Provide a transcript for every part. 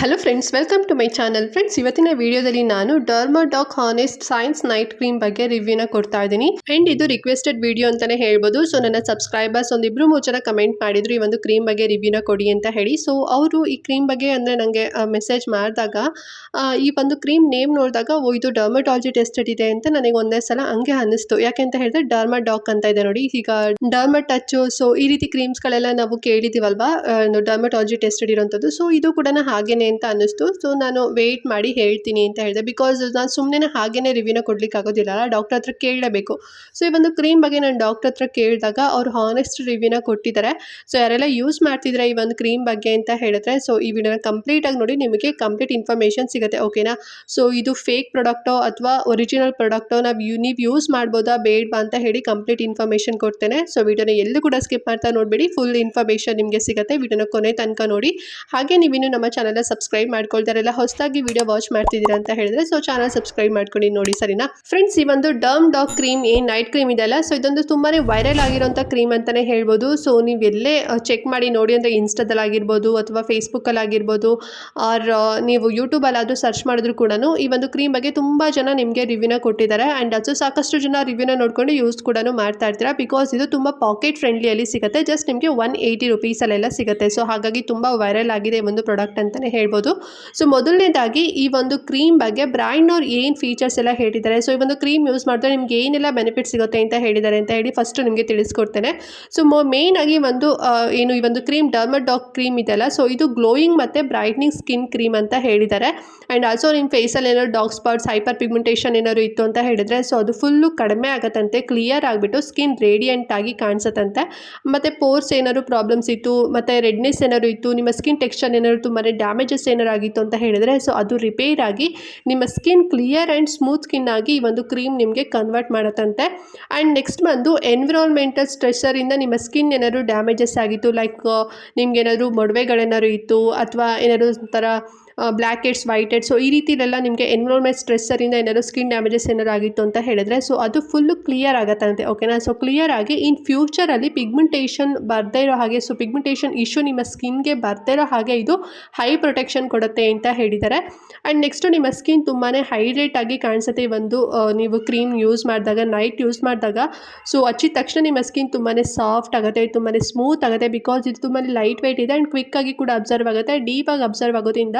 Hello friends welcome to my channel friends ಇವತ್ತಿನ ವಿಡಿಯೋದಲ್ಲಿ ನಾನು Dermadoc honest science night cream ಬಗ್ಗೆ ರಿವ್ಯೂನ ಕೊಡ್ತಾ ಇದ್ದೀನಿ. ಅಂಡ್ ಇದು ರಿಕ್ವೆಸ್ಟೆಡ್ ವಿಡಿಯೋ ಅಂತಾನೆ ಹೇಳ್ಬೋದು. ಸೊ ನನ್ನ ಸಬ್ಸ್ಕ್ರೈಬರ್ಸ್ ಒಂದಿಬ್ರು ಮೂರು ಜನ ಕಮೆಂಟ್ ಮಾಡಿದ್ರು ಈ ಒಂದು ಕ್ರೀಮ್ ಬಗ್ಗೆ ರಿವ್ಯೂನ ಕೊಡಿ ಅಂತ ಹೇಳಿ. ಸೊ ಅವರು ಈ ಕ್ರೀಮ್ ಬಗ್ಗೆ ಅಂದರೆ ನನಗೆ ಮೆಸೇಜ್ ಮಾಡಿದಾಗ ಈ ಒಂದು ಕ್ರೀಮ್ ನೇಮ್ ನೋಡಿದಾಗ, ಓ, ಇದು ಡರ್ಮಟಾಲಜಿ ಟೆಸ್ಟೆಡ್ ಇದೆ ಅಂತ ನನಗೆ ಒಂದೇ ಸಲ ಹಂಗೆ ಅನ್ನಿಸ್ತು. ಯಾಕೆ ಅಂತ ಹೇಳಿದ್ರೆ ಡರ್ಮಾಡಾಕ್ ಅಂತ ಇದೆ ನೋಡಿ. ಈಗ ಡರ್ಮ ಟಚ್ ಸೊ ಈ ರೀತಿ ಕ್ರೀಮ್ಸ್ಗಳೆಲ್ಲ ನಾವು ಕೇಳಿದ್ದೀವಲ್ವಾ? ಡರ್ಮಟಾಲಜಿ ಟೆಸ್ಟೆಡ್ ಇರೋಂಥದ್ದು ಸೊ ಇದು ಕೂಡ ಹಾಗೇನೆ ಅಂತ ಅನ್ನಿಸ್ತು. ಸೊ ನಾನು ವೆಯ್ಟ್ ಮಾಡಿ ಹೇಳ್ತೀನಿ ಅಂತ ಹೇಳಿದೆ. ಬಿಕಾಸ್ ನಾನು ಸುಮ್ಮನೆ ಹಾಗೇ ರಿವ್ಯೂನ ಕೊಡ್ಲಿಕ್ಕೆ ಆಗೋದಿಲ್ಲ ಡಾಕ್ಟರ್ ಹತ್ರ ಕೇಳಲೇಬೇಕು ಸೊ ಈ ಒಂದು ಕ್ರೀಮ್ ಬಗ್ಗೆ ನಾನು ಡಾಕ್ಟರ್ ಹತ್ರ ಕೇಳಿದಾಗ ಅವ್ರು ಹಾನೆಸ್ಟ್ ರಿವ್ಯೂನ ಕೊಟ್ಟಿದ್ದಾರೆ. ಸೊ ಯಾರೆಲ್ಲ ಯೂಸ್ ಮಾಡ್ತಿದ್ರೆ ಈ ಒಂದು ಕ್ರೀಮ್ ಬಗ್ಗೆ ಅಂತ ಹೇಳಿದ್ರೆ ಸೊ ಈ ವಿಡಿಯೋನ ಕಂಪ್ಲೀಟಾಗಿ ನೋಡಿ ನಿಮಗೆ ಕಂಪ್ಲೀಟ್ ಇನ್ಫಾರ್ಮೇಷನ್ ಸಿಗುತ್ತೆ ಓಕೆನಾ ಸೊ ಇದು ಫೇಕ್ ಪ್ರಾಡಕ್ಟೋ ಅಥವಾ ಒರಿಜಿನಲ್ ಪ್ರಾಡಕ್ಟೋ ನಾವು ಯು, ನೀವು ಯೂಸ್ ಮಾಡ್ಬೋದಾ ಬೇಡವಾ ಅಂತ ಹೇಳಿ ಕಂಪ್ಲೀಟ್ ಇನ್ಫಾರ್ಮೇಷನ್ ಕೊಡ್ತೇನೆ. ಸೊ ವಿಡಿಯೋನ ಎಲ್ಲೂ ಕೂಡ ಸ್ಕಿಪ್ ಮಾಡ್ತಾ ನೋಡಬೇಡಿ. ಫುಲ್ ಇನ್ಫಾರ್ಮೇಷನ್ ನಿಮಗೆ ಸಿಗುತ್ತೆ ವಿಡಿಯೋನ ಕೊನೆ ತನಕ ನೋಡಿ. ಹಾಗೆ ನೀವಿನ್ನು ನಮ್ಮ ಚಾನಲ್ನ ಸಬ್ಸ್ಕ್ರೈಬ್ ಮಾಡ್ಕೊಳ್ತಾರೆಲ್ಲ, ಹೊಸದಾಗಿ ವಿಡಿಯೋ ವಾಚ್ ಮಾಡ್ತಿದ್ದೀರಾ ಅಂತ ಹೇಳಿದ್ರೆ ಸೊ ಚಾನಲ್ ಸಬ್ಸ್ಕ್ರೈಬ್ ಮಾಡ್ಕೊಂಡು ನೋಡಿ, ಸರಿನಾ? ಫ್ರೆಂಡ್ಸ್ ಈ ಒಂದು ಡರ್ಮ್ ಡಾಗ್ ಕ್ರೀಮ್ ಏನ್ ನೈಟ್ ಕ್ರೀಮ್ ಇದೆಯಲ್ಲ ಸೊ ಇದೊಂದು ತುಂಬಾನೇ ವೈರಲ್ ಆಗಿರೋಂಥ ಕ್ರೀಮ್ ಅಂತಾನೆ ಹೇಳ್ಬೋದು. ಸೊ ನೀವು ಎಲ್ಲೇ ಚೆಕ್ ಮಾಡಿ ನೋಡಿ ಅಂದರೆ ಇನ್ಸ್ಟಾದಲ್ಲಿ ಆಗಿರ್ಬೋದು, ಅಥವಾ ಫೇಸ್ಬುಕ್ಕಲ್ಲಿ ಆಗಿರ್ಬೋದು ಆರ್ ನೀವು ಯೂಟ್ಯೂಬಲ್ಲಾದರೂ ಸರ್ಚ್ ಮಾಡಿದ್ರು ಕೂಡ ಈ ಒಂದು ಕ್ರೀಮ್ ಬಗ್ಗೆ ತುಂಬ ಜನ ನಿಮಗೆ ರಿವ್ಯೂನ ಕೊಟ್ಟಿದ್ದಾರೆ. ಆ್ಯಂಡ್ ಅದು ಸಾಕಷ್ಟು ಜನ ರಿವ್ಯೂನ ನೋಡ್ಕೊಂಡು ಯೂಸ್ ಕೂಡ ಮಾಡ್ತಾ ಇರ್ತೀರಾ? ಬಿಕಾಸ್ ಇದು ತುಂಬ ಪಾಕೆಟ್ ಫ್ರೆಂಡ್ಲಿಯಲ್ಲಿ ಸಿಗುತ್ತೆ ಜಸ್ಟ್ ನಿಮಗೆ ಒನ್ ಏಯ್ಟಿ ರುಪೀಸಲ್ಲೆಲ್ಲ ಸಿಗುತ್ತೆ. ಸೊ ಹಾಗಾಗಿ ತುಂಬ ವೈರಲ್ ಆಗಿದೆ ಒಂದು ಪ್ರಾಡಕ್ಟ್ ಅಂತಲೇ ಹೇಳ್ಬೋದು. ಸೊ ಮೊದಲನೇದಾಗಿ ಈ ಒಂದು ಕ್ರೀಮ್ ಬಗ್ಗೆ ಬ್ರ್ಯಾಂಡ್ನವ್ರು ಏನು ಫೀಚರ್ಸ್ ಎಲ್ಲ ಹೇಳಿದ್ದಾರೆ. ಸೊ ಈ ಒಂದು ಕ್ರೀಮ್ ಯೂಸ್ ಮಾಡಿದ್ರೆ ನಿಮ್ಗೆ ಏನೆಲ್ಲ ಬೆನಿಫಿಟ್ ಸಿಗುತ್ತೆ ಅಂತ ಹೇಳಿದ್ದಾರೆ ಅಂತ ಹೇಳಿ ಫಸ್ಟು ನಿಮಗೆ ತಿಳಿಸ್ಕೊಡ್ತೇನೆ. ಸೊ ಮೇನ್ ಆಗಿ ಒಂದು ಏನು ಈ ಒಂದು ಕ್ರೀಮ್ ಡರ್ಮಡಾಕ್ ಕ್ರೀಮ್ ಇದೆಯಲ್ಲ ಸೊ ಇದು ಗ್ಲೋಯಿಂಗ್ ಮತ್ತು ಬ್ರೈಟ್ನಿಂಗ್ ಸ್ಕಿನ್ ಕ್ರೀಮ್ ಅಂತ ಹೇಳಿದ್ದಾರೆ. ಆ್ಯಂಡ್ ಆಲ್ಸೋ ನಿಮ್ಮ ಫೇಸಲ್ಲಿ ಏನಾದ್ರು ಡಾಕ್ ಸ್ಪಾಟ್ಸ್ ಹೈಪರ್ ಪಿಗ್ಮೆಂಟೇಷನ್ ಏನಾದ್ರು ಇತ್ತು ಅಂತ ಹೇಳಿದರೆ ಸೊ ಅದು ಫುಲ್ಲು ಕಡಿಮೆ ಆಗತ್ತಂತೆ ಕ್ಲಿಯರ್ ಆಗಿಬಿಟ್ಟು ಸ್ಕಿನ್ ರೇಡಿಯಂಟ್ ಆಗಿ ಕಾಣಿಸುತ್ತಂತೆ. ಮತ್ತು ಪೋರ್ಸ್ ಏನಾದ್ರು ಪ್ರಾಬ್ಲಮ್ಸ್ ಇತ್ತು, ಮತ್ತು ರೆಡ್ನೆಸ್ ಏನಾದ್ರು ಇತ್ತು, ನಿಮ್ಮ ಸ್ಕಿನ್ ಟೆಕ್ಸ್ಚರ್ ಏನಾದ್ರು ತುಂಬಾ ಡ್ಯಾಮೇಜಸ್ ಏನಾರು ಆಗಿತ್ತು ಅಂತ ಹೇಳಿದರೆ ಸೊ ಅದು ರಿಪೇರ್ ಆಗಿ ನಿಮ್ಮ skin clear and smooth skin ಆಗಿ ಈ ಒಂದು ಕ್ರೀಮ್ ನಿಮಗೆ ಕನ್ವರ್ಟ್ ಮಾಡುತ್ತಂತೆ. ಆ್ಯಂಡ್ ನೆಕ್ಸ್ಟ್ ಬಂದು ಎನ್ವಿರಾನ್ಮೆಂಟಲ್ ಸ್ಟ್ರೆಸ್ಸರಿಂದ ನಿಮ್ಮ ಸ್ಕಿನ್ ಏನಾದರೂ ಡ್ಯಾಮೇಜಸ್ ಆಗಿತ್ತು ಲೈಕ್ ನಿಮ್ಗೆ ಏನಾದರೂ ಮೊಡವೆಗಳೇನಾದ್ರು ಇತ್ತು, ಅಥವಾ ಏನಾದರೂ ಒಂಥರ black heads white heads so ಈ ರೀತಿಲೆಲ್ಲ ನಿಮಗೆ ಎನ್ವಿರಾನ್ಮೆಂಟ್ ಸ್ಟ್ರೆಸ್ಸರಿಂದ ಏನಾದರೂ ಸ್ಕಿನ್ ಡ್ಯಾಮೇಜಸ್ ಏನಾದರೂ ಆಗಿತ್ತು ಅಂತ ಹೇಳಿದ್ರೆ ಸೊ ಅದು ಫುಲ್ಲು ಕ್ಲಿಯರ್ ಆಗತ್ತಂತೆ ಓಕೆನಾ ಸೊ ಕ್ಲಿಯರ್ ಆಗಿ ಇನ್ ಫ್ಯೂಚರಲ್ಲಿ ಪಿಗ್ಮೆಂಟೇಷನ್ ಬರ್ದೇ ಇರೋ ಹಾಗೆ ಸೊ ಪಿಗ್ಮೆಂಟೇಷನ್ ಇಶ್ಯೂ ನಿಮ್ಮ ಸ್ಕಿನ್ಗೆ ಬರ್ದೇ ಇರೋ ಹಾಗೆ ಇದು ಹೈ ಪ್ರೊಟೆಕ್ಷನ್ ಕೊಡುತ್ತೆ ಅಂತ ಹೇಳಿದ್ದಾರೆ. ಆ್ಯಂಡ್ ನೆಕ್ಸ್ಟು ನಿಮ್ಮ ಸ್ಕಿನ್ ತುಂಬಾ ಹೈಡ್ರೇಟ್ ಆಗಿ ಕಾಣಿಸುತ್ತೆ. ಒಂದು ನೀವು ಕ್ರೀಮ್ ಯೂಸ್ ಮಾಡಿದಾಗ ನೈಟ್ ಯೂಸ್ ಮಾಡಿದಾಗ ಸೊ ಹಚ್ಚಿದ ತಕ್ಷಣ ನಿಮ್ಮ ಸ್ಕಿನ್ ತುಂಬಾ ಸಾಫ್ಟ್ ಆಗುತ್ತೆ ತುಂಬಾ ಸ್ಮೂತ್ ಆಗುತ್ತೆ ಬಿಕಾಸ್ ಇದು ತುಂಬಾ ಲೈಟ್ ವೆಯ್ಟ್ ಇದೆ ಆ್ಯಂಡ್ ಕ್ವಿಕ್ಕಾಗಿ ಕೂಡ ಅಬ್ಸರ್ವ್ ಆಗುತ್ತೆ ಡೀಪಾಗಿ ಅಬ್ಸರ್ವ್ ಆಗೋದ್ರಿಂದ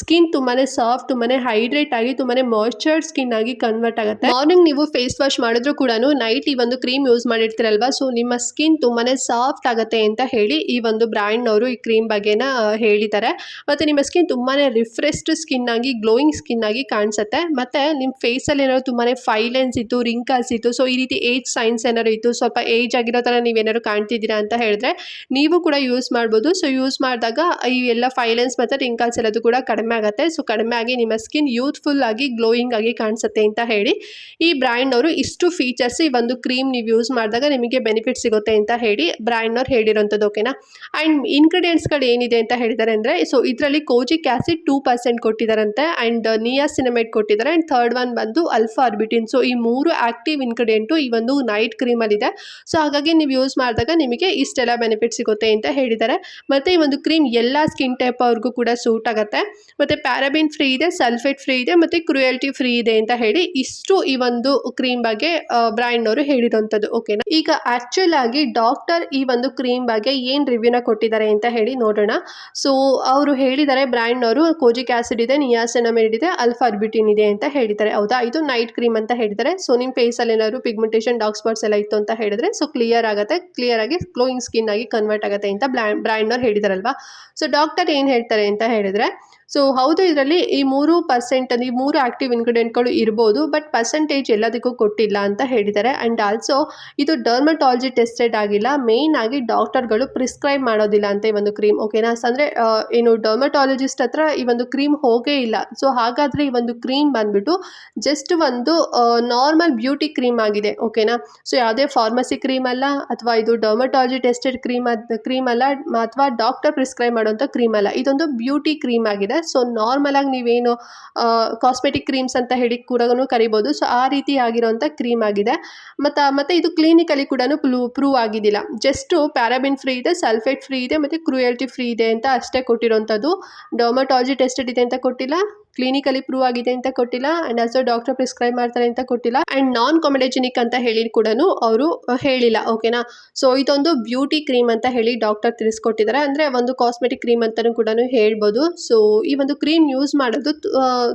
ಸ್ಕಿನ್ ತುಂಬಾ ಸಾಫ್ಟ್ ತುಂಬಾ ಹೈಡ್ರೇಟ್ ಆಗಿ ತುಂಬಾ ಮಾಯ್ಶ್ಚರ್ಡ್ ಸ್ಕಿನ್ ಆಗಿ ಕನ್ವರ್ಟ್ ಆಗುತ್ತೆ. ಮಾರ್ನಿಂಗ್ ನೀವು ಫೇಸ್ ವಾಶ್ ಮಾಡಿದ್ರು ಕೂಡ ನೈಟ್ ಈ ಒಂದು ಕ್ರೀಮ್ ಯೂಸ್ ಮಾಡಿರ್ತೀರಲ್ವಾ? ಸೊ ನಿಮ್ಮ ಸ್ಕಿನ್ ತುಂಬಾ ಸಾಫ್ಟ್ ಆಗುತ್ತೆ ಅಂತ ಹೇಳಿ ಈ ಒಂದು ಬ್ರ್ಯಾಂಡ್ನವರು ಈ ಕ್ರೀಮ್ ಬಗ್ಗೆನ ಹೇಳಿದ್ದಾರೆ. ಮತ್ತು ನಿಮ್ಮ ಸ್ಕಿನ್ ತುಂಬಾ ರಿಫ್ರೆಶ್ಡ್ ಸ್ಕಿನ್ ಆಗಿ ಗ್ಲೋಯಿಂಗ್ ಸ್ಕಿನ್ ಆಗಿ ಕಾಣಿಸುತ್ತೆ. ಮತ್ತು ನಿಮ್ಮ ಫೇಸಲ್ಲಿ ಏನಾದ್ರು ತುಂಬಾ ಫೈಲೆನ್ಸ್ ಇತ್ತು ರಿಂಕಲ್ಸ್ ಇತ್ತು ಸೊ ಈ ರೀತಿ ಏಜ್ ಸೈನ್ಸ್ ಏನಾದ್ರು ಇತ್ತು, ಸ್ವಲ್ಪ ಏಜ್ ಆಗಿರೋ ಥರ ನೀವೇನಾದ್ರು ಕಾಣ್ತಿದ್ದೀರಾ ಅಂತ ಹೇಳಿದ್ರೆ, ನೀವು ಕೂಡ ಯೂಸ್ ಮಾಡ್ಬೋದು. ಸೊ ಯೂಸ್ ಮಾಡಿದಾಗ ಈ ಎಲ್ಲ ಫೈಲೆನ್ಸ್ ಮತ್ತು ರಿಂಕಲ್ಸ್ ಎಲ್ಲದು ಕೂಡ ಕಡಿಮೆ ಆಗುತ್ತೆ. ಸೊ ಕಡಿಮೆ ಆಗಿ ನಿಮ್ಮ ಸ್ಕಿನ್ ಯೂತ್ಫುಲ್ ಆಗಿ ಗ್ಲೋಯಿಂಗ್ ಆಗಿ ಕಾಣಿಸುತ್ತೆ ಅಂತ ಹೇಳಿ ಈ ಬ್ರ್ಯಾಂಡ್ನವರು ಇಷ್ಟು ಫೀಚರ್ಸ್ ಈ ಒಂದು ಕ್ರೀಮ್ ನೀವು ಯೂಸ್ ಮಾಡಿದಾಗ ನಿಮಗೆ ಬೆನಿಫಿಟ್ ಸಿಗುತ್ತೆ ಅಂತ ಹೇಳಿ ಬ್ರ್ಯಾಂಡ್ನವ್ರು ಹೇಳಿರೋಂಥದ್ದು ಓಕೆನಾ ಆ್ಯಂಡ್ ಇಂಗ್ರೀಡಿಯೆಂಟ್ಸ್ಗಳು ಏನಿದೆ ಅಂತ ಹೇಳಿದ್ದಾರೆ ಅಂದರೆ ಸೊ ಇದರಲ್ಲಿ ಕೋಜಿಕ್ ಆ್ಯಸಿಡ್ ಟೂ ಪರ್ಸೆಂಟ್ ಕೊಟ್ಟಿದ್ದಾರಂತೆ ಆ್ಯಂಡ್ ನಿಯಾಸಿನಮೇಟ್ ಕೊಟ್ಟಿದ್ದಾರೆ ಆ್ಯಂಡ್ ಥರ್ಡ್ ಒನ್ ಬಂದು ಅಲ್ಫಾ ಆರ್ಬಿಟಿನ್ ಸೊ ಈ ಮೂರು ಆ್ಯಕ್ಟಿವ್ ಇನ್ಗ್ರೀಡಿಯೆಂಟು ಈ ಒಂದು ನೈಟ್ ಕ್ರೀಮಲ್ಲಿದೆ ಸೊ ಹಾಗಾಗಿ ನೀವು ಯೂಸ್ ಮಾಡಿದಾಗ ನಿಮಗೆ ಇಷ್ಟೆಲ್ಲ ಬೆನಿಫಿಟ್ ಸಿಗುತ್ತೆ ಅಂತ ಹೇಳಿದ್ದಾರೆ. ಮತ್ತು ಈ ಒಂದು ಕ್ರೀಮ್ ಎಲ್ಲ ಸ್ಕಿನ್ ಟೈಪ್ ಅವ್ರಿಗೂ ಕೂಡ ಸೂಟ್ ಆಗುತ್ತೆ. ಮತ್ತು ಪ್ಯಾರಾಬಿನ್ ಫ್ರೀ ಇದೆ, ಸಲ್ಫೇಟ್ ಫ್ರೀ ಇದೆ, ಮತ್ತು ಕ್ರುಯಲ್ಟಿ ಫ್ರೀ ಇದೆ ಅಂತ ಹೇಳಿ ಇಷ್ಟು ಈ ಒಂದು ಕ್ರೀಮ್ ಬಗ್ಗೆ ಬ್ರ್ಯಾಂಡ್ನವರು ಹೇಳಿರೋಂಥದ್ದು. ಓಕೆನಾ ಈಗ ಆ್ಯಕ್ಚುಲ್ ಆಗಿ ಡಾಕ್ಟರ್ ಈ ಒಂದು ಕ್ರೀಮ್ ಬಗ್ಗೆ ಏನು ರಿವ್ಯೂನ ಕೊಟ್ಟಿದ್ದಾರೆ ಅಂತ ಹೇಳಿ ನೋಡೋಣ. ಸೊ ಅವರು ಹೇಳಿದ್ದಾರೆ ಬ್ರ್ಯಾಂಡ್ನವರು ಕೋಜಿಕ್ ಆ್ಯಸಿಡ್ ಇದೆ ನಿಯಾಸೆನಮೇಡ್ ಇದೆ ಅಲ್ಫಾರ್ಬಿಟಿನ್ ಇದೆ ಅಂತ ಹೇಳಿದ್ದಾರೆ. ಹೌದಾ? ಇದು ನೈಟ್ ಕ್ರೀಮ್ ಅಂತ ಹೇಳಿದ್ದಾರೆ. ಸೊ ನಿಮ್ಮ ಫೇಸಲ್ಲಿ ಏನಾದ್ರು ಪಿಗ್ಮೆಂಟೇಷನ್ ಡಾಕ್ ಸ್ಪಾಟ್ಸ್ ಎಲ್ಲ ಇತ್ತು ಅಂತ ಹೇಳಿದ್ರೆ ಸೊ ಕ್ಲಿಯರ್ ಆಗುತ್ತೆ ಕ್ಲಿಯರ್ ಆಗಿ ಗ್ಲೋಯಿಂಗ್ ಸ್ಕಿನ್ ಆಗಿ ಕನ್ವರ್ಟ್ ಆಗುತ್ತೆ ಅಂತ ಬ್ರ್ಯಾಂಡ್ ಬ್ರ್ಯಾಂಡ್ನವ್ರು ಹೇಳಿದಾರಲ್ವಾ? ಸೊ ಡಾಕ್ಟರ್ ಏನು ಹೇಳ್ತಾರೆ ಅಂತ ಹೇಳಿದ್ರೆ ಸೊ ಹೌದು, ಇದರಲ್ಲಿ ಈ ಮೂರು ಪರ್ಸೆಂಟ್ ಈ ಮೂರು ಆ್ಯಕ್ಟಿವ್ ಇಂಗ್ರೀಡಿಯೆಂಟ್ಗಳು ಇರ್ಬೋದು ಬಟ್ ಪರ್ಸೆಂಟೇಜ್ ಎಲ್ಲದಕ್ಕೂ ಕೊಟ್ಟಿಲ್ಲ ಅಂತ ಹೇಳಿದ್ದಾರೆ. ಆ್ಯಂಡ್ ಆಲ್ಸೋ ಇದು ಡರ್ಮಟಾಲಜಿ ಟೆಸ್ಟೆಡ್ ಆಗಿಲ್ಲ. ಮೇಯ್ನ್ ಆಗಿ ಡಾಕ್ಟರ್ಗಳು ಪ್ರಿಸ್ಕ್ರೈಬ್ ಮಾಡೋದಿಲ್ಲ ಅಂತ ಈ ಒಂದು ಕ್ರೀಮ್ ಓಕೆನಾ ಅಂದರೆ ಏನು ಡರ್ಮಟಾಲಜಿಸ್ಟ್ ಹತ್ರ ಈ ಒಂದು ಕ್ರೀಮ್ ಹೋಗೇ ಇಲ್ಲ. ಸೊ ಹಾಗಾದರೆ ಈ ಒಂದು ಕ್ರೀಮ್ ಬಂದ್ಬಿಟ್ಟು ಜಸ್ಟ್ ಒಂದು ನಾರ್ಮಲ್ ಬ್ಯೂಟಿ ಕ್ರೀಮ್ ಆಗಿದೆ ಓಕೆನಾ ಸೊ ಯಾವುದೇ ಫಾರ್ಮಸಿ ಕ್ರೀಮ್ ಅಲ್ಲ, ಅಥವಾ ಇದು ಡರ್ಮಟಾಲಜಿ ಟೆಸ್ಟೆಡ್ ಕ್ರೀಮ್ ಕ್ರೀಮ್ ಅಲ್ಲ ಅಥವಾ ಡಾಕ್ಟರ್ ಪ್ರಿಸ್ಕ್ರೈಬ್ ಮಾಡೋಂಥ ಕ್ರೀಮ್ ಅಲ್ಲ. ಇದೊಂದು ಬ್ಯೂಟಿ ಕ್ರೀಮ್ ಆಗಿದೆ. ಸೊ ನಾರ್ಮಲಾಗಿ ನೀವೇನು ಕಾಸ್ಮೆಟಿಕ್ ಕ್ರೀಮ್ಸ್ ಅಂತ ಹೇಳಿ ಕೂಡ ಕರಿಬೋದು. ಸೊ ಆ ರೀತಿ ಆಗಿರೋಂಥ ಕ್ರೀಮ್ ಆಗಿದೆ. ಮತ್ತು ಮತ್ತು ಇದು ಕ್ಲಿನಿಕಲ್ಲಿ ಕೂಡ ಪ್ರೂವ್ ಆಗಿದ್ದಿಲ್ಲ ಜಸ್ಟು ಪ್ಯಾರಾಬಿನ್ ಫ್ರೀ ಇದೆ ಸಲ್ಫೇಟ್ ಫ್ರೀ ಇದೆ, ಮತ್ತು ಕ್ರೂಯಲ್ಟಿ ಫ್ರೀ ಇದೆ ಅಂತ ಅಷ್ಟೇ ಕೊಟ್ಟಿರೋಂಥದ್ದು. ಡರ್ಮಟಾಲಜಿ ಟೆಸ್ಟೆಡ್ ಇದೆ ಅಂತ ಕೊಟ್ಟಿಲ್ಲ. ಕ್ಲಿನಿಕಲಿ ಪ್ರೂವ್ ಆಗಿದೆ ಅಂತ ಕೊಟ್ಟಿಲ್ಲ ಆ್ಯಂಡ್ ಆಲ್ಸೋ ಡಾಕ್ಟರ್ ಪ್ರಿಸ್ಕ್ರೈಬ್ ಮಾಡ್ತಾರೆ ಅಂತ ಕೊಟ್ಟಿಲ್ಲ ಆ್ಯಂಡ್ ನಾನ್ ಕಾಮಿಡೋಜೆನಿಕ್ ಅಂತ ಹೇಳಿ ಕೂಡ ಅವರು ಹೇಳಿಲ್ಲ ಓಕೆನಾ ಸೊ ಇದೊಂದು ಬ್ಯೂಟಿ ಕ್ರೀಮ್ ಅಂತ ಹೇಳಿ ಡಾಕ್ಟರ್ ತಿಳಿಸ್ಕೊಟ್ಟಿದ್ದಾರೆ, ಅಂದರೆ ಒಂದು ಕಾಸ್ಮೆಟಿಕ್ ಕ್ರೀಮ್ ಅಂತಲೂ ಕೂಡ ಹೇಳ್ಬೋದು. ಸೊ ಈ ಒಂದು ಕ್ರೀಮ್ ಯೂಸ್ ಮಾಡೋದು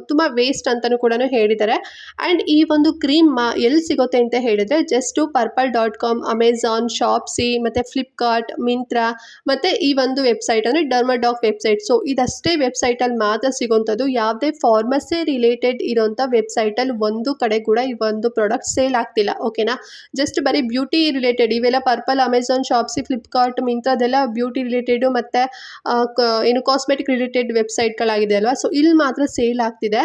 ತುಂಬ ವೇಸ್ಟ್ ಅಂತಲೂ ಕೂಡ ಹೇಳಿದ್ದಾರೆ. ಆ್ಯಂಡ್ ಈ ಒಂದು ಕ್ರೀಮ್ ಎಲ್ಲಿ ಸಿಗುತ್ತೆ ಅಂತ ಹೇಳಿದರೆ just purple dot com Amazon Shopsy ಮತ್ತು ಫ್ಲಿಪ್ಕಾರ್ಟ್ ಮಿಂತ್ರಾ ಮತ್ತು ಈ ಒಂದು ವೆಬ್ಸೈಟ್ ಅಂದರೆ ಡರ್ಮಡಾಕ್ ವೆಬ್ಸೈಟ್ ಸೊ ಇದಷ್ಟೇ ವೆಬ್ಸೈಟಲ್ಲಿ ಮಾತ್ರ ಸಿಗೋಂಥದ್ದು, ಯಾವುದೇ ಫಾರ್ಮಸಿ ರಿಲೇಟೆಡ್ ಇರೋಂಥ ವೆಬ್ಸೈಟಲ್ಲಿ ಒಂದು ಕಡೆ ಕೂಡ ಈ ಒಂದು ಪ್ರಾಡಕ್ಟ್ ಸೇಲ್ ಆಗ್ತಿಲ್ಲ, ಓಕೆನಾ? ಜಸ್ಟ್ ಬರೀ ಬ್ಯೂಟಿ ರಿಲೇಟೆಡ್, ಇವೆಲ್ಲ ಪರ್ಪಲ್ ಅಮೆಝಾನ್ ಶಾಪ್ಸಿ, ಫ್ಲಿಪ್ಕಾರ್ಟ್, ಮಿಂತ್ರದೆಲ್ಲ ಬ್ಯೂಟಿ ರಿಲೇಟೆಡು ಮತ್ತು ಏನು ಕಾಸ್ಮೆಟಿಕ್ ರಿಲೇಟೆಡ್ ವೆಬ್ಸೈಟ್ಗಳಾಗಿದೆ ಅಲ್ವಾ? ಸೊ, ಇಲ್ಲಿ ಮಾತ್ರ ಸೇಲ್ ಆಗ್ತಿದೆ.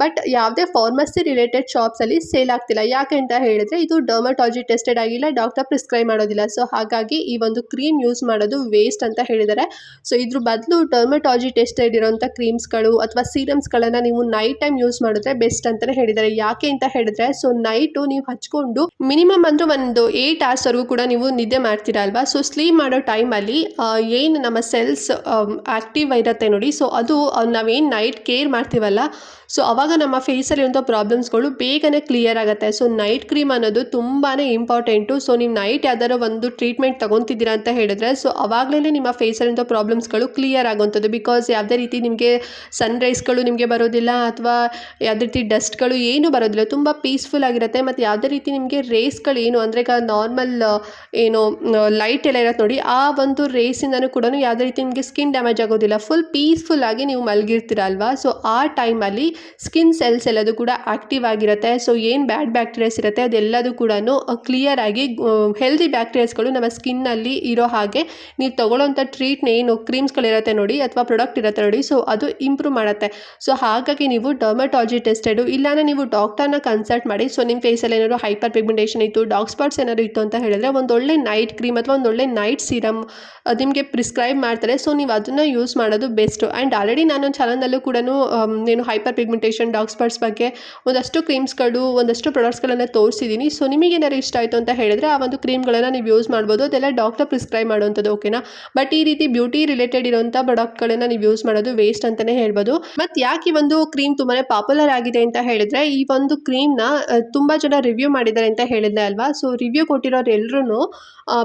ಬಟ್ ಯಾವುದೇ ಫಾರ್ಮಸಿ ರಿಲೇಟೆಡ್ ಶಾಪ್ಸಲ್ಲಿ ಸೇಲ್ ಆಗ್ತಿಲ್ಲ. ಯಾಕೆ ಅಂತ ಹೇಳಿದ್ರೆ ಇದು ಡರ್ಮಟಾಲಜಿ ಟೆಸ್ಟೆಡ್ ಆಗಿಲ್ಲ ಡಾಕ್ಟರ್ ಪ್ರಿಸ್ಕ್ರೈಬ್ ಮಾಡೋದಿಲ್ಲ. ಸೊ ಹಾಗಾಗಿ ಈ ಒಂದು ಕ್ರೀಮ್ ಯೂಸ್ ಮಾಡೋದು ವೇಸ್ಟ್ ಅಂತ ಹೇಳಿದ್ದಾರೆ. ಸೊ ಇದ್ರ ಬದಲು ಡರ್ಮಟಾಲಜಿ ಟೆಸ್ಟೆಡ್ ಇರೋಂಥ ಕ್ರೀಮ್ಸ್ಗಳು ಅಥವಾ ಸೀರಮ್ಸ್ಗಳನ್ನು ನೀವು ನೈಟ್ ಟೈಮ್ ಯೂಸ್ ಮಾಡಿದ್ರೆ ಬೆಸ್ಟ್ ಅಂತಲೇ ಹೇಳಿದ್ದಾರೆ. ಯಾಕೆ ಅಂತ ಹೇಳಿದ್ರೆ ಸೊ ನೈಟು ನೀವು ಹಚ್ಕೊಂಡು ಮಿನಿಮಮ್ ಅಂದ್ರೆ ಒಂದು ಏಯ್ಟ್ ಅವರ್ಸ್ವರೆಗೂ ಕೂಡ ನೀವು ನಿದ್ದೆ ಮಾಡ್ತೀರಾ ಅಲ್ವಾ? ಸೊ ಸ್ಲೀಪ್ ಮಾಡೋ ಟೈಮಲ್ಲಿ ಏನು ನಮ್ಮ ಸೆಲ್ಸ್ ಆ್ಯಕ್ಟಿವ್ ಇರುತ್ತೆ ನೋಡಿ. ಸೊ ಅದು ನಾವೇನು ನೈಟ್ ಕೇರ್ ಮಾಡ್ತೀವಲ್ಲ ಸೊ ಅವಾಗ ನಮ್ಮ ಫೇಸಲ್ಲಿ ಇರುವಂಥ ಪ್ರಾಬ್ಲಮ್ಸ್ಗಳು ಬೇಗನೆ ಕ್ಲಿಯರ್ ಆಗುತ್ತೆ. ಸೊ ನೈಟ್ ಕ್ರೀಮ್ ಅನ್ನೋದು ತುಂಬಾ ಇಂಪಾರ್ಟೆಂಟು ಸೊ ನೀವು ನೈಟ್ ಯಾವ್ದಾರು ಒಂದು ಟ್ರೀಟ್ಮೆಂಟ್ ತೊಗೊತಿದ್ದೀರಾ ಅಂತ ಹೇಳಿದ್ರೆ ಸೊ ಅವಾಗಲೇ ನಿಮ್ಮ ಫೇಸಲ್ಲಿರೋ ಪ್ರಾಬ್ಲಮ್ಸ್ಗಳು ಕ್ಲಿಯರ್ ಆಗುವಂಥದ್ದು. ಬಿಕಾಸ್ ಯಾವುದೇ ರೀತಿ ನಿಮಗೆ ಸನ್ ರೈಸ್ಗಳು ನಿಮಗೆ ಬರೋದಿಲ್ಲ, ಅಥವಾ ಯಾವುದೇ ರೀತಿ ಡಸ್ಟ್ಗಳು ಏನು ಬರೋದಿಲ್ಲ, ತುಂಬ ಪೀಸ್ಫುಲ್ ಆಗಿರುತ್ತೆ. ಮತ್ತು ಯಾವುದೇ ರೀತಿ ನಿಮಗೆ ರೇಸ್ಗಳು ಏನು, ಅಂದರೆ ನಾರ್ಮಲ್ ಏನು ಲೈಟ್ ಎಲ್ಲ ಇರುತ್ತೆ ನೋಡಿ, ಆ ಒಂದು ರೇಸಿಂದನೂ ಕೂಡ ಯಾವುದೇ ರೀತಿ ನಿಮಗೆ ಸ್ಕಿನ್ ಡ್ಯಾಮೇಜ್ ಆಗೋದಿಲ್ಲ. ಫುಲ್ ಪೀಸ್ಫುಲ್ ಆಗಿ ನೀವು ಮಲಗಿರ್ತೀರ ಅಲ್ವಾ? ಸೊ ಆ ಟೈಮಲ್ಲಿ ಸ್ಕಿನ್ ಸೆಲ್ಸ್ ಎಲ್ಲದು ಕೂಡ ಆಕ್ಟಿವ್ ಆಗಿರುತ್ತೆ. ಸೊ ಏನು ಬ್ಯಾಡ್ ಬ್ಯಾಕ್ಟೀರಿಯಾಸ್ ಇರುತ್ತೆ ಅದೆಲ್ಲದೂ ಕೂಡ ಕ್ಲಿಯರ್ ಆಗಿ ಹೆಲ್ದಿ ಬ್ಯಾಕ್ಟೀರಿಯಾಸ್ಗಳು ನಮ್ಮ ಸ್ಕಿನ್ನಲ್ಲಿ ಇರೋ ಹಾಗೆ ನೀವು ತೊಗೊಳ್ಳೋಂಥ ಟ್ರೀಟ್ನ ಏನು ಕ್ರೀಮ್ಸ್ಗಳಿರುತ್ತೆ ನೋಡಿ ಅಥವಾ ಪ್ರಾಡಕ್ಟ್ ಇರುತ್ತೆ ನೋಡಿ ಸೊ ಅದು ಇಂಪ್ರೂವ್ ಮಾಡುತ್ತೆ. ಸೊ ಹಾಗಾಗಿ ನೀವು ಡರ್ಮಟಾಲಜಿ ಟೆಸ್ಟೆಡು ಇಲ್ಲಾಂದರೆ ನೀವು ಡಾಕ್ಟರ್ನ ಕನ್ಸಲ್ಟ್ ಮಾಡಿ ಸೊ ನಿಮ್ಮ ಫೇಸಲ್ಲಿ ಏನಾದರೂ ಹೈಪರ್ ಪಿಗ್ಮೆಂಟೇಷನ್ ಇತ್ತು ಡಾಕ್ ಸ್ಪಾಟ್ಸ್ ಏನಾದರೂ ಇತ್ತು ಅಂತ ಹೇಳಿದ್ರೆ ಒಂದೊಳ್ಳೆ ನೈಟ್ ಕ್ರೀಮ್ ಅಥವಾ ಒಂದೊಳ್ಳೆ ನೈಟ್ ಸೀರಮ್ ನಿಮಗೆ ಪ್ರಿಸ್ಕ್ರೈಬ್ ಮಾಡ್ತಾರೆ. ಸೊ ನೀವು ಅದನ್ನು ಯೂಸ್ ಮಾಡೋದು ಬೆಸ್ಟು ಆ್ಯಂಡ್ ಆಲ್ರೆಡಿ ನಾನು ಚಾನಲ್ನಲ್ಲೂ ಕೂಡ ಏನು ಹೈಪರ್ ಪಿಗ್ಮೆಂಟೇಷನ್ ಡಾರ್ಕ್ ಸ್ಪಾಟ್ಸ್ ಬಗ್ಗೆ ಒಂದಷ್ಟು ಕ್ರೀಮ್ಸ್ಗಳು ಒಂದಷ್ಟು ಪ್ರಾಡಕ್ಟ್ಸ್ಗಳನ್ನು ತೋರಿಸಿದ್ದೀನಿ. ಸೊ ನಿಮಗೆ ಏನಾದ್ರು ಇಷ್ಟ ಆಯಿತು ಅಂತ ಹೇಳಿದ್ರೆ ಆ ಒಂದು ಕ್ರೀಮ್ಗಳನ್ನು ನೀವು ಯೂಸ್ ಮಾಡ್ಬೋದು. ಅದೆಲ್ಲ ಡಾಕ್ಟರ್ ಪ್ರಿಸ್ಕ್ರೈಬ್ ಮಾಡುವಂಥದ್ದು ಓಕೆನಾ ಬಟ್ ಈ ರೀತಿ ಬ್ಯೂಟಿ ರಿಲೇಟೆಡ್ ಇರುವಂಥ ಪ್ರಾಡಕ್ಟ್ಗಳನ್ನು ನೀವು ಯೂಸ್ ಮಾಡೋದು ವೇಸ್ಟ್ ಅಂತಲೇ ಹೇಳ್ಬೋದು. ಮತ್ತು ಯಾಕೆ ಈ ಒಂದು ಕ್ರೀಮ್ ತುಂಬಾ ಪಾಪ್ಯುಲರ್ ಆಗಿದೆ ಅಂತ ಹೇಳಿದ್ರೆ, ಈ ಒಂದು ಕ್ರೀಮ್ನ ತುಂಬ ಜನ ರಿವ್ಯೂ ಮಾಡಿದ್ದಾರೆ ಅಂತ ಹೇಳಿದ್ದೆ ಅಲ್ವಾ? ಸೊ ರಿವ್ಯೂ ಕೊಟ್ಟಿರೋರು ಎಲ್ಲರೂ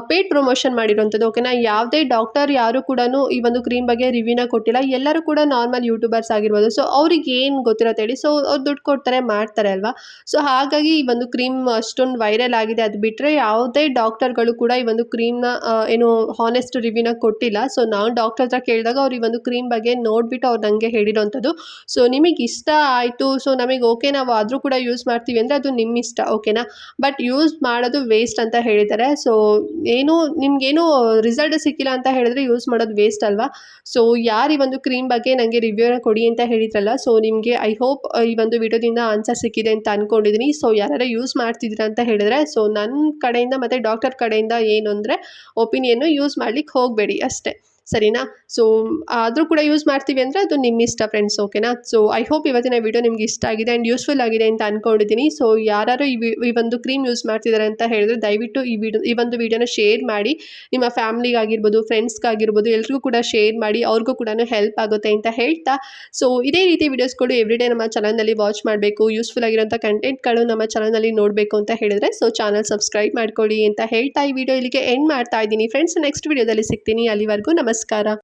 ಪೇಡ್ ಪ್ರಮೋಷನ್ ಮಾಡಿರುವಂಥದ್ದು ಓಕೆನಾ ಯಾವುದೇ ಡಾಕ್ಟರ್ ಯಾರು ಕೂಡ ಈ ಒಂದು ಕ್ರೀಮ್ ಬಗ್ಗೆ ರಿವ್ಯೂನ ಕೊಟ್ಟಿಲ್ಲ. ಎಲ್ಲರೂ ಕೂಡ ನಾರ್ಮಲ್ ಯೂಟ್ಯೂಬರ್ಸ್ ಆಗಿರ್ಬೋದು. ಸೊ ಅವ್ರಿಗೆ ಏನು ಗೊತ್ತಿರತ್ತೆ ಹೇಳಿ. ಸೊ ಅವ್ರು ದುಡ್ಡು ಕೊಡ್ತಾರೆ, ಮಾಡ್ತಾರೆ ಅಲ್ವಾ? ಸೊ ಹಾಗಾಗಿ ಈ ಒಂದು ಕ್ರೀಮ್ ಅಷ್ಟೊಂದು ವೈರಲ್ ಆಗಿದೆ. ಅದು ಬಿಟ್ಟರೆ ಯಾವುದೇ ಡಾಕ್ಟರ್ಗಳು ಕೂಡ ಈ ಒಂದು ಕ್ರೀಮ್ನ ಏನು ಹಾನೆಸ್ಟ್ ರಿವ್ಯೂನ ಕೊಟ್ಟಿಲ್ಲ. ಸೊ ನಾನು ಡಾಕ್ಟರ್ ಹತ್ರ ಕೇಳಿದಾಗ ಅವ್ರು ಈ ಒಂದು ಕ್ರೀಮ್ ಬಗ್ಗೆ ನೋಡಿಬಿಟ್ಟು ಅವ್ರು ನನಗೆ ಹೇಳಿರೋಂಥದ್ದು. ಸೊ ನಿಮಗೆ ಇಷ್ಟ ಆಯಿತು. ಸೊ ನಮಗೆ ಓಕೆ ನಾವು ಆದರೂ ಕೂಡ ಯೂಸ್ ಮಾಡ್ತೀವಿ ಅಂದರೆ ಅದು ನಿಮ್ಮ ಇಷ್ಟ ಓಕೆನಾ ಬಟ್ ಯೂಸ್ ಮಾಡೋದು ವೇಸ್ಟ್ ಅಂತ ಹೇಳಿದ್ದಾರೆ. ಸೊ ಏನು, ನಿಮಗೇನು ರಿಸಲ್ಟ್ ಸಿಕ್ಕಿಲ್ಲ ಅಂತ ಹೇಳಿದ್ರೆ ಯೂಸ್ ಮಾಡೋದು ವೇಸ್ಟ್ ಅಲ್ವಾ? ಸೊ ಯಾರು ಈ ಒಂದು ಕ್ರೀಮ್ ಬಗ್ಗೆ ನನಗೆ ರಿವ್ಯೂನ ಕೊಡಿ ಅಂತ ಹೇಳಿದ್ರಲ್ಲ? ಸೊ ನಿಮಗೆ ಐ ಹೋಪ್ ಈ ಒಂದು ವಿಡಿಯೋದಿಂದ ಆನ್ಸರ್ ಸಿಕ್ಕಿದೆ ಅಂತ ಅಂದ್ಕೊಂಡಿದ್ದೀನಿ ಸೊ ಯಾರು ಯೂಸ್ ಮಾಡ್ತಿದ್ದೀರಾ ಅಂತ ಹೇಳಿದ್ರೆ ಸೊ ನನ್ನ ಕಡೆಯಿಂದ ಮತ್ತು ಡಾಕ್ಟರ್ ಕಡೆಯಿಂದ ಏನು ಅಂದರೆ ಒಪಿನಿಯನ್ನು ಯೂಸ್ ಮಾಡ್ಲಿಕ್ಕೆ ಹೋಗಬೇಡಿ ಅಷ್ಟೇ. ಸರಿನಾ? ಸೊ ಆದರೂ ಕೂಡ ಯೂಸ್ ಮಾಡ್ತೀವಿ ಅಂದರೆ ಅದು ನಿಮ್ಮ ಇಷ್ಟ ಫ್ರೆಂಡ್ಸ್ ಓಕೆನಾ ಸೊ ಐ ಹೋಪ್ ಇವತ್ತಿನ ವಿಡಿಯೋ ನಿಮ್ಗೆ ಇಷ್ಟ ಆಗಿದೆ ಆ್ಯಂಡ್ ಯೂಸ್ಫುಲ್ ಆಗಿದೆ ಅಂತ ಅಂದ್ಕೊಂಡಿದ್ದೀನಿ ಸೊ ಯಾರು ಈ ಒಂದು ಕ್ರೀಮ್ ಯೂಸ್ ಮಾಡ್ತಿದ್ದಾರೆ ಅಂತ ಹೇಳಿದ್ರೆ ದಯವಿಟ್ಟು ಈ ವಿಡಿಯೋ ಈ ಒಂದು ವಿಡಿಯೋನ ಶೇರ್ ಮಾಡಿ. ನಿಮ್ಮ ಫ್ಯಾಮ್ಲಿಗಾಗಿರ್ಬೋದು ಫ್ರೆಂಡ್ಸ್ಗಾಗಿರ್ಬೋದು ಎಲ್ರಿಗೂ ಕೂಡ ಶೇರ್ ಮಾಡಿ. ಅವ್ರಿಗೂ ಕೂಡ ಹೆಲ್ಪ್ ಆಗುತ್ತೆ ಅಂತ ಹೇಳ್ತಾ. ಸೊ ಇದೇ ರೀತಿ ವಿಡಿಯೋಸ್ಗಳು ಎವ್ರಿಡೇ ನಮ್ಮ ಚಾನಲ್ನಲ್ಲಿ ವಾಚ್ ಮಾಡಬೇಕು. ಯೂಸ್ಫುಲ್ ಆಗಿರೋಂಥ ಕಂಟೆಂಟ್ಗಳು ನಮ್ಮ ಚಾನಲ್ನಲ್ಲಿ ನೋಡಬೇಕು ಅಂತ ಹೇಳಿದ್ರೆ ಸೊ ಚಾನಲ್ ಸಬ್ಸ್ಕ್ರೈಬ್ ಮಾಡ್ಕೊಳ್ಳಿ ಅಂತ ಹೇಳ್ತಾ ಈ ವಿಡಿಯೋ ಇಲ್ಲಿಗೆ ಎಂಡ್ ಮಾಡ್ತಾ ಇದ್ದೀನಿ. ಫ್ರೆಂಡ್ಸ್ ನೆಕ್ಸ್ಟ್ ವಿಡಿಯೋದಲ್ಲಿ ಸಿಗ್ತೀನಿ. ಅಲ್ಲಿವರೆಗೂ ನಮಸ್ಕಾರ